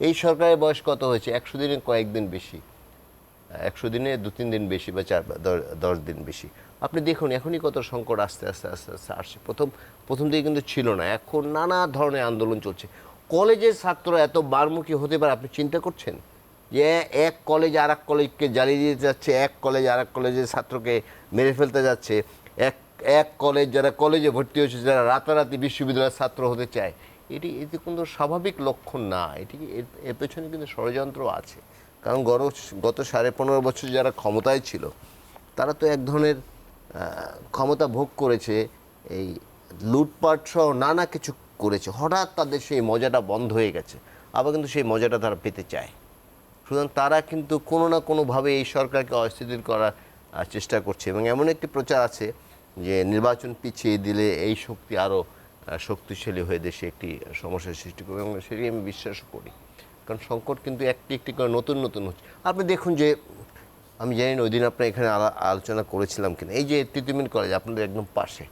এই সরকারের বয়স কত হয়েছে? একশো দিনে কয়েকদিন বেশি। একশো দিনে দু, তিন দিন বেশি বা চার, দশ দিন বেশি। আপনি দেখুন, এখনই কত সংকট আস্তে আস্তে আস্তে আস্তে আসছে। প্রথম প্রথম দিকে কিন্তু ছিল না। এখন নানা ধরনের আন্দোলন চলছে। কলেজের ছাত্র এত বারমুখী হতে পারে, আপনি চিন্তা করছেন? যে এক কলেজ আর এক কলেজকে জ্বালিয়ে দিতে যাচ্ছে, এক কলেজ আর এক কলেজের ছাত্রকে মেরে ফেলতে যাচ্ছে, এক এক কলেজ যারা কলেজে ভর্তি হয়েছে, যারা রাতারাতি বিশ্ববিদ্যালয়ের ছাত্র হতে চায় এটি এটি কিন্তু স্বাভাবিক লক্ষণ না। এটি এর এর পেছনে কিন্তু ষড়যন্ত্র আছে। কারণ গত গত সাড়ে পনেরো বছর যারা ক্ষমতায় ছিল, তারা তো এক ধরনের ক্ষমতা ভোগ করেছে, এই লুটপাট সহ নানা কিছু করেছে। হঠাৎ তাদের সেই মজাটা বন্ধ হয়ে গেছে। আবার কিন্তু সেই মজাটা তারা পেতে চায়। সুতরাং তারা কিন্তু কোনো না কোনোভাবে এই সরকারকে অস্থিতির করার চেষ্টা করছে। এবং এমন একটি প্রচার আছে যে, নির্বাচন পিছিয়ে দিলে এই শক্তি আরও শক্তিশালী হয়ে দেশে একটি সমস্যার সৃষ্টি করবে এবং সেটি আমি বিশ্বাস করি। কারণ সংকট কিন্তু একটি একটি করে নতুন নতুন হচ্ছে। আপনি দেখুন যে, আমি জানি না ওই দিন আপনার এখানে আলা- আলোচনা করেছিলাম কিনা। এই যে তিতুমির কলেজ আপনাদের একদম পাশে।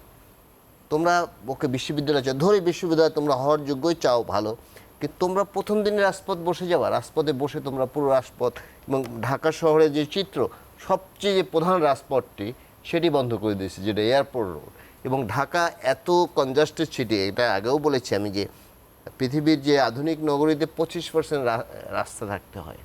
তোমরা ওকে বিশ্ববিদ্যালয় চাও ধরে বিশ্ববিদ্যালয় তোমরা হওয়ার যোগ্যই চাও ভালো। কিন্তু তোমরা প্রথম দিনে রাজপথ বসে যাওয়া রাজপথে বসে তোমরা পুরো রাজপথ এবং ঢাকা শহরে যে চিত্র, সবচেয়ে যে প্রধান রাজপথটি, সেটি বন্ধ করে দিয়েছে, যেটা এয়ারপোর্ট রোড এবং ঢাকা এত কনজাস্টেড সিটি এটা আগেও বলেছি আমি যে পৃথিবীর যে আধুনিক নগরীতে পঁচিশ পার্সেন্ট রাস্তা থাকতে হয়।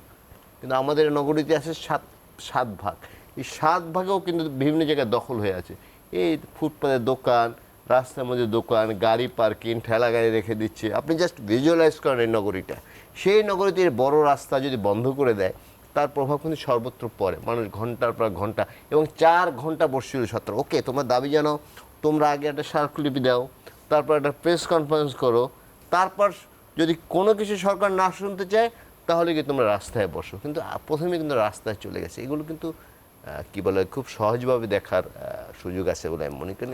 কিন্তু আমাদের নগরীতে আছে সাত সাত ভাগ। এই সাত ভাগেও কিন্তু বিভিন্ন জায়গায় দখল হয়ে আছে। এই ফুটপাতের দোকান, রাস্তার মধ্যে দোকান, গাড়ি পার্কিং, ঠেলা গাড়ি রেখে দিচ্ছে। আপনি জাস্ট ভিজুয়ালাইজ করেন এই নগরীটা। সেই নগরীতে বড় রাস্তা যদি বন্ধ করে দেয়, তার প্রভাব কিন্তু সর্বত্র পড়ে। মানুষ ঘণ্টার পর ঘণ্টা এবং চার ঘণ্টা বসছিল সত্তর ওকে, তোমার দাবি জানাও। তোমরা আগে একটা স্মারকলিপি দাও, তারপর একটা প্রেস কনফারেন্স করো, তারপর যদি কোনো কিছু সরকার না শুনতে চায়, তাহলে কি তোমরা রাস্তায় বসো। কিন্তু প্রথমে কিন্তু রাস্তায় চলে গেছে। এগুলো কিন্তু কী বলে, খুব সহজভাবে দেখার সুযোগ আছে বলে আমি মনে করি।